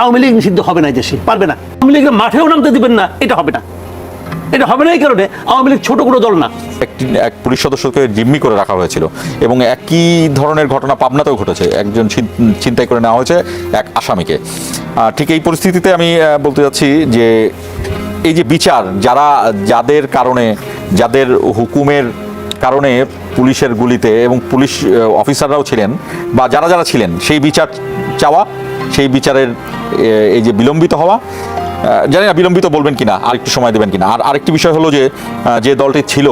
আওয়ামী লীগ নিষিদ্ধ হবে না দেশে, পারবে না। আওয়ামী লীগের মাঠেও নামতে দিবেন না, এটা হবে না। এটা হবে না এই কারণে আওয়ামী লীগ ছোট কোনো দল না। একটি, এক পুলিশ সদস্যকে জিম্মি করে রাখা হয়েছিল এবং একই ধরনের ঘটনা পাবনাতেও ঘটেছে। একজন ছিনতাই করে নেওয়া হয়েছে এক আসামিকে। ঠিক এই পরিস্থিতিতে আমি বলতে যাচ্ছি যে এই যে বিচার, যারা, যাদের কারণে, যাদের হুকুমের কারণে পুলিশের গুলিতে এবং পুলিশ অফিসাররাও ছিলেন বা যারা যারা ছিলেন, সেই বিচার চাওয়া, সেই বিচারের এই যে বিলম্বিত হওয়া জানি না বিলম্বিত বলবেন কিনা, আর একটু সময় দেবেন কিনা। আর আরেকটি বিষয় হলো যে যে দলটি ছিল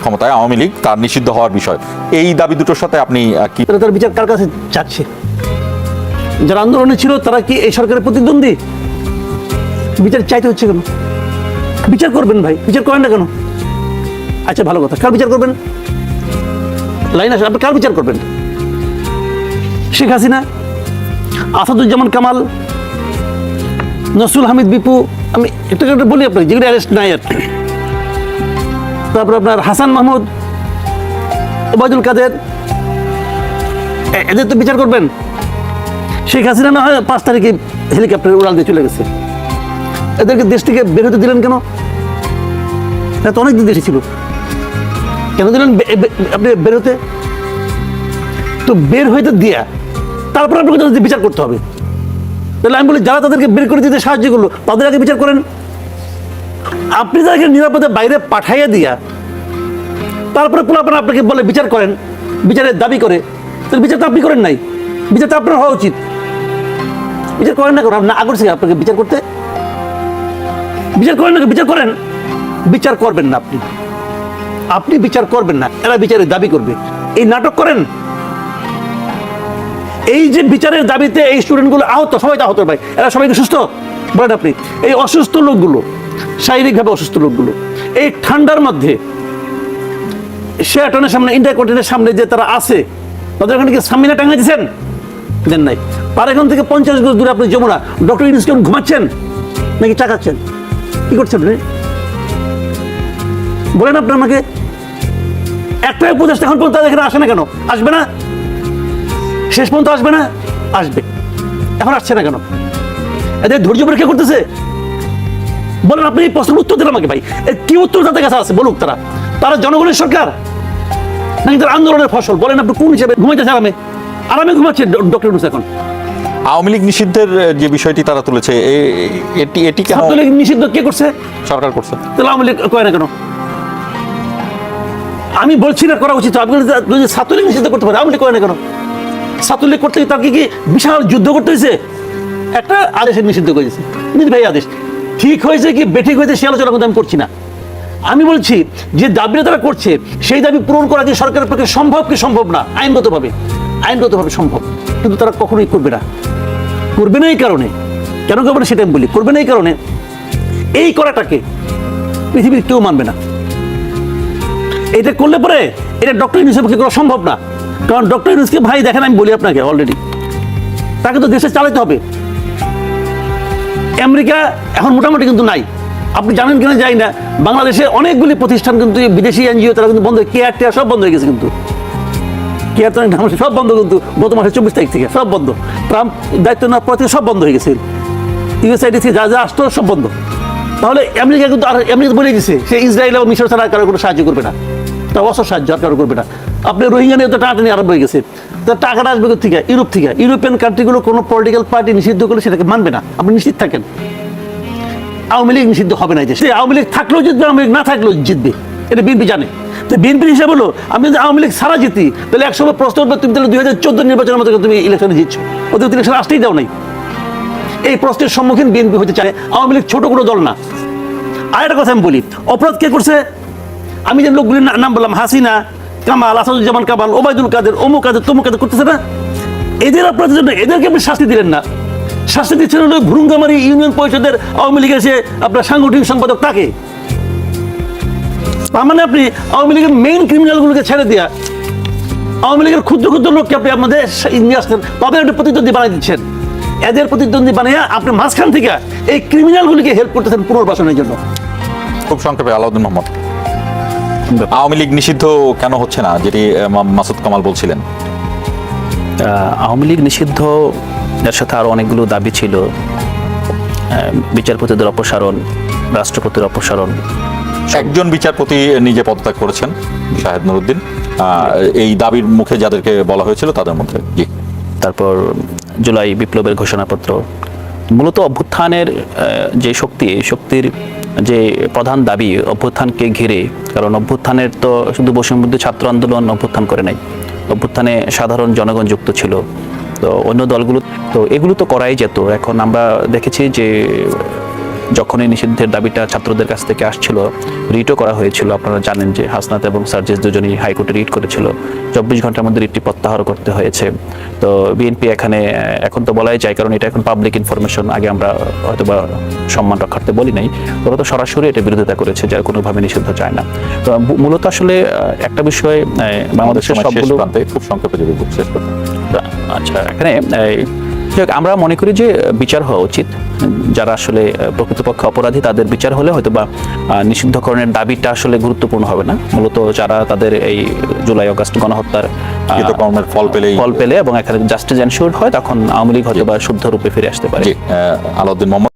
ক্ষমতায় আওয়ামী লীগ, তার নিষিদ্ধ হওয়ার বিষয়। এই দাবি দুটোর সাথে আপনি কি তার বিচার কার কাছে চাচ্ছে? যারা আন্দোলনে ছিল, তারা কি এই সরকারের প্রতিদ্বন্দ্বী? বিচার চাইতে হচ্ছে কেন? বিচার করবেন ভাই, বিচার করেন না কেন? আচ্ছা ভালো কথা। কার বিচার করবেন? লাইন আসে, আপনি কার বিচার করবেন? শেখ হাসিনা, আসাদুজ্জামান কামাল, নসরুল হামিদ বিপু, আমি একটা একটা বলি আপনাকে, যেগুলো অ্যারেস্ট নাই আর। তারপর আপনার হাসান মাহমুদ, ওবায়দুল কাদের এদের তো বিচার করবেন। শেখ হাসিনা না হয় পাঁচ তারিখে হেলিকপ্টারে উড়াল দিয়ে চলে গেছে। এদেরকে দেশ থেকে বের হতে দিলেন কেন? এরা তো অনেকদিন দেশে ছিল। কেন দিলেন? আপনি বেরোতে? তো বের হইতে দিয়া তারপর আপনাকে তাদের বিচার করতে হবে। তাহলে আমি বলি, যারা তাদেরকে বের করে দিতে সাহায্য করল, তাদের আগে বিচার করেন। আপনি তাদেরকে নিরাপদে বাইরে পাঠাইয়া দিয়া তারপরে পোলাপান আপনাকে বলে বিচার করেন, বিচারের দাবি করে। তাহলে বিচার তো আপনি করেন নাই। বিচার তো আপনার হওয়া উচিত। বিচার করেন না কেন? না, আগর আপনাকে বিচার করতে? বিচার করেন না বিচার করেন। বিচার করবেন না আপনি। আপনি বিচার করবেন না, এরা বিচারের দাবি করবে। এই নাটক করেন? এই যে বিচারের দাবিতে এই স্টুডেন্টগুলো আহত, সবাই আহত ভাই। এরা সবাইকে সুস্থ? বলেন আপনি, এই অসুস্থ লোকগুলো, শারীরিকভাবে অসুস্থ লোকগুলো, এই ঠান্ডার মধ্যে, শেয়াটনের সামনে ইন্ডিয়া কোর্টের সামনে যে তারা আছে, তাদের ওখানে কি সামিনা টাঙা দিয়েছেন? দেন নাই। আর এখান থেকে পঞ্চাশ গজ দূরে আপনি যমুনা, ডক্টর ইউনুস ঘুমাচ্ছেন? নাকি চাকাচ্ছেন? কি করছেন আপনি? বলেন আপনি আমাকে একটা উপদেশটা এখন পর্যন্ত এখানে আসে না কেন? আসবে না? শেষ পর্যন্ত আসবে না? আসবে। এখন আসছে না কেন? এদের ধৈর্য পরীক্ষা করতেছে? বলেন আপনি এই প্রশ্নের উত্তর দেন আমাকে ভাই। কি উত্তর তাদের কাছে আছে? বলুক তারা। তারা জনগণের সরকার? নাকি তারা আন্দোলনের ফসল? বলেন আপনি কোন হিসেবে ঘুমাইতেছে আরামে? আরামে ঘুমাচ্ছে ডক্টর ইউনুস এখন। আওয়ামী লীগ নিষিদ্ধের যে বিষয়টি তারা তুলেছে এটি এটি নিষিদ্ধ কে করছে? সরকার করছে। তাহলে আওয়ামী লীগ কয় না কেন? আমি বলছি না করা উচিত, আপনি যদি- নিষিদ্ধ করতে পারে আওয়ামী লীগ কয় না কেন? ছাত্রলীগ করতে গিয়ে তাকে কি বিশাল যুদ্ধ করতে হয়েছে? একটা আদেশে নিষিদ্ধ করেছে নির্বাহী আদেশ। ঠিক হয়েছে কি, বেঠিক হয়েছে, সে আলোচনা কিন্তু আমি করছি না। আমি বলছি, যে দাবিটা তারা করছে, সেই দাবি পূরণ করা যে সরকারের পক্ষে সম্ভব কি সম্ভব না? আইনগতভাবে আইনগতভাবে সম্ভব। কিন্তু তারা কখনোই করবে না। করবে না এই কারণে। কেন করবে না সেটা আমি বলি। করবে না এই কারণে এই করাটাকে পৃথিবীর কেউ মানবে না। এটা করলে পরে এটা ডক্টর ইউনুসের পক্ষে করা সম্ভব না? কারণ ডক্টর ইউনুসকে ভাই, দেখেন আমি বলি আপনাকে অলরেডি তাকে তো দেশে চালাতে হবে। আমেরিকা এখন মোটামুটি কিন্তু নাই। আপনি জানেন কিনা যাই না। বাংলাদেশে অনেকগুলি প্রতিষ্ঠান কিন্তু বিদেশি এনজিও তারা কিন্তু বন্ধ কেয়ার টেয়ার সব বন্ধ হয়ে গেছে কিন্তু। কেয়ার নাম সব বন্ধ কিন্তু, গত মাসের চব্বিশ তারিখ থেকে সব বন্ধ। ট্রাম্প দায়িত্ব নেওয়ার পর থেকে সব বন্ধ হয়ে গেছে। ইউএসআইডি থেকে যা যা আসতো সব বন্ধ। তাহলে আমেরিকা কিন্তু আর আমেরিকা বলে দিছে, সে ইসরায়েল এবং মিশর ছাড়া কারও কোনো সাহায্য করবে না। তা অসর সাহায্য আর কারও করবে না। আপনি রোহিঙ্গা নিয়ে তো টানাটানি আরম্ভ হয়ে গেছে। তা টাকাটা আসবে থেকে ইউরোপ থেকে। ইউরোপিয়ান কান্ট্রিগুলো কোনো পলিটিক্যাল পার্টি নিষিদ্ধ করলে সেটাকে মানবে না। আপনি নিশ্চিত থাকেন? আওয়ামী লীগ নিষিদ্ধ হবে না দেশে। আওয়ামী লীগ থাকলেও জিতবে, আওয়ামী লীগ না থাকলেও জিতবে। এটা বিএনপি জানে। তো বিএনপির হিসাবে হলো, আমি যদি আওয়ামী লীগ সারা জিতি, তাহলে একসময় প্রশ্ন উঠবে, তুমি তাহলে দুই হাজার চোদ্দ নির্বাচনের মতো তুমি ইলেকশনে জিতছো। ওদের ইলেকশন আসতেই দাও নাই। এই প্রশ্নের সম্মুখীন বিএনপি হতে চায় আওয়ামী লীগ ছোট কোনো দল না। আর একটা কথা আমি বলি, অপরাধ কে করছে? আমি যে লোকগুলির নাম বললাম, হাসিনা, কামাল, আসাদুজ্জামান কামাল, ওবায়দুল কাদের, অমুক কাদের, তমুক কাদের করতেছে না? এদের অপরাধের জন্য এদেরকে আপনি শাস্তি দিলেন না। শাস্তি দিচ্ছেন হলো ভুরুঙ্গামারি ইউনিয়ন পরিষদের আওয়ামী লীগের সে আপনার সাংগঠনিক সম্পাদক, তাকে। তার মানে আপনি আওয়ামী লীগের মেইন ক্রিমিনালগুলোকে ছেড়ে দিয়া আওয়ামী লীগের ক্ষুদ্র ক্ষুদ্র লোককে আপনি আপনাদের নিয়ে আসছেন, তাদের একটা প্রতিদ্বন্দ্বী বানিয়ে দিচ্ছেন। এদের প্রতিদ্বন্দ্বী বানিয়ে আপনি মাঝখান থেকে এই ক্রিমিনালগুলিকে হেল্প করতেছেন পুনর্বাসনের জন্য। খুব সংক্ষেপে আলাউদ্দিন মোহাম্মদ। আওয়ামী লীগ নিষিদ্ধ কেন হচ্ছে না যেটি মাসুদ কামাল বলছিলেন? আওয়ামী লীগ নিষিদ্ধ এর সাথে আরও অনেকগুলো দাবি ছিল। বিচারপতিদের অপসারণ রাষ্ট্রপতির অপসারণ। একজন বিচারপতি নিজে পদত্যাগ করেছেন শাহেদ নুরুদ্দিন। এই দাবির মুখে যাদেরকে বলা হয়েছিল তাদের মধ্যে জি। তারপর জুলাই বিপ্লবের ঘোষণাপত্র। মূলত অভ্যুত্থানের যে শক্তি, শক্তির যে প্রধান দাবি, অভ্যুত্থানকে ঘিরে, কারণ অভ্যুত্থানের তো শুধু বৈষম্যবুদ্ধ ছাত্র আন্দোলন অভ্যুত্থান করে নাই, অভ্যুত্থানে সাধারণ জনগণ যুক্ত ছিল। তো অন্য দলগুলো, তো এগুলো তো করাই যেত। এখন আমরা দেখেছি যে যখন এই নিষিদ্ধের দাবিটা ছাত্রদের কাছ থেকে আসছিল রিটও করা হয়েছিল। আপনারা জানেন যে হাসনাত এবং সার্জেস দুজনই হাইকোর্টে রিট করেছিল। চব্বিশ ঘণ্টার মধ্যে রিটটি প্রত্যাহার করতে হয়েছে। তো বিএনপি এখানে এখন তো বলাই যায় কারণ এটা এখন পাবলিক ইনফরমেশন আগে আমরা হয়তো বা সম্মান রক্ষার্থে বলি নাই। ওরা তো সরাসরি এটা বিরোধিতা করেছে যার কোনোভাবে নিষিদ্ধ চায় না। তো মূলত আসলে একটা বিষয় বাংলাদেশের সবগুলো খুব সংক্ষেপে যদি শেষ করতেন আচ্ছা এখানে আমরা মনে করি যে বিচার হওয়া উচিত। যারা আসলে প্রকৃতপক্ষে অপরাধী তাদের বিচার হলে হয়তো বা নিষিদ্ধকরণের দাবিটা আসলে গুরুত্বপূর্ণ হবে না। মূলত যারা তাদের এই জুলাই অগাস্ট গণহত্যার ফল পেলে ফল পেলে এবং এখানে জাস্টিস এনশিওর হয় তখন আওয়ামী লীগ হয়তো বা শুদ্ধ রূপে ফিরে আসতে পারে। আলাউদ্দিন মোহাম্মদ